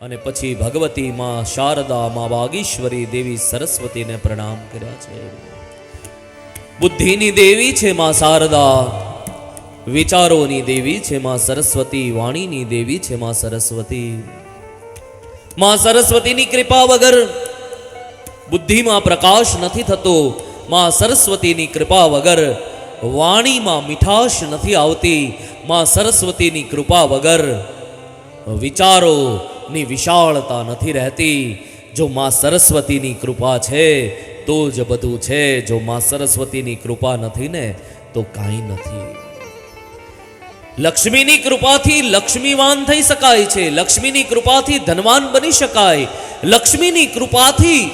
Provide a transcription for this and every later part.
અને પછી ભગવતી માં શારદા માં વાગીશ્વરી દેવી સરસ્વતીને પ્રણામ કર્યા છે. બુદ્ધિની દેવી છે માં શારદા, વિચારોની દેવી છે માં સરસ્વતી, વાણીની દેવી છે માં સરસ્વતી. માં સરસ્વતીની કૃપા વગર બુદ્ધિમાં પ્રકાશ નથી થતો. માં સરસ્વતીની કૃપા વગર વાણીમાં મીઠાશ નથી આવતી. માં સરસ્વતીની કૃપા વગર વિચારોની વિશાળતા નથી રહેતી. જો માં સરસ્વતીની કૃપા છે, તો જ બધું છે. જો માં સરસ્વતીની કૃપા નથી ને, તો કાંઈ નથી. લક્ષ્મીની કૃપાથી લક્ષ્મીવાન થઈ શકાય છે. લક્ષ્મીની કૃપાથી ધનવાન બની શકાય. લક્ષ્મીની કૃપાથી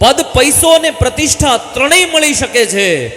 પદ, પૈસો અને પ્રતિષ્ઠા ત્રણેય મળી શકે છે.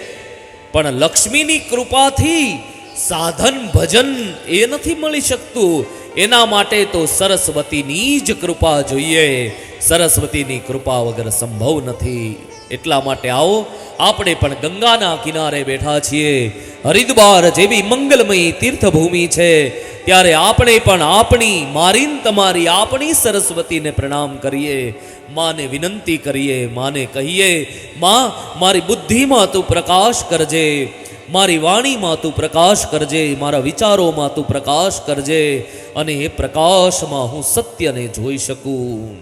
પણ લક્ષ્મીની કૃપાથી સાધન, ભજન એ નથી મળી શકતું. એના માટે તો સરસ્વતીની જ કૃપા જોઈએ. સરસ્વતીની કૃપા વગર સંભવ નથી. એટલા માટે આવો, આપણે પણ ગંગાના કિનારે બેઠા છીએ. હરિદ્વાર જેવી મંગલમય તીર્થભૂમિ છે. ત્યારે આપણે પણ આપણી, મારીન તમારી આપણી સરસ્વતીને પ્રણામ કરીએ. માને વિનંતી કરીએ, માને કહીએ, માં, મારી બુદ્ધિમાં તું પ્રકાશ કરજે. મારી વાણીમાં તું પ્રકાશ કરજે, મારા વિચારોમાં તું પ્રકાશ કરજે, અને એ પ્રકાશમાં હું સત્યને જોઈ શકું.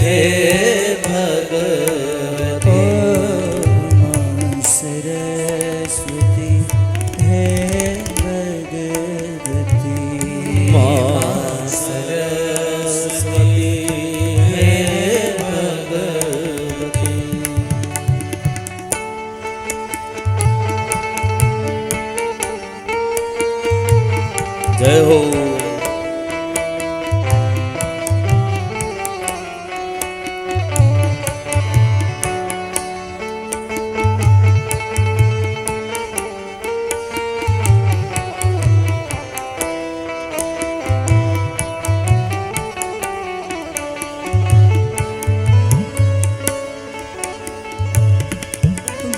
સરસ્વતી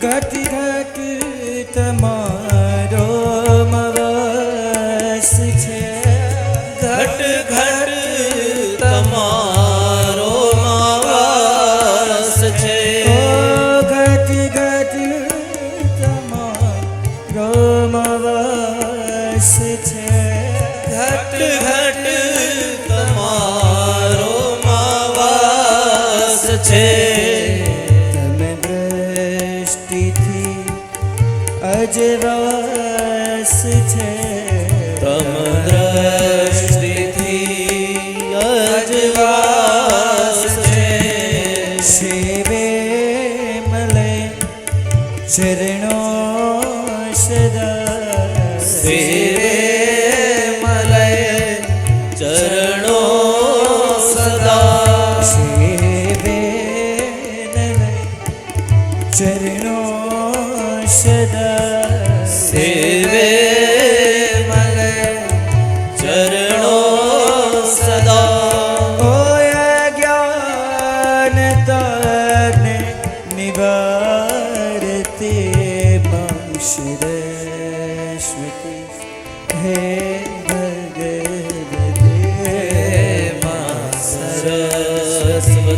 ઘટ ઘટ તમારો દ્રષ્ટિથી અજવાસ છે તમ દ્રષ્ટિથી અજવાસ છે. શિવે મલે ચરણો સદા. સેવે મલય ચરણો સદા. શિવે મલે ચરણો તને નિવારતે વંશરસ્વતી હે ભગવતે સરસ્વતી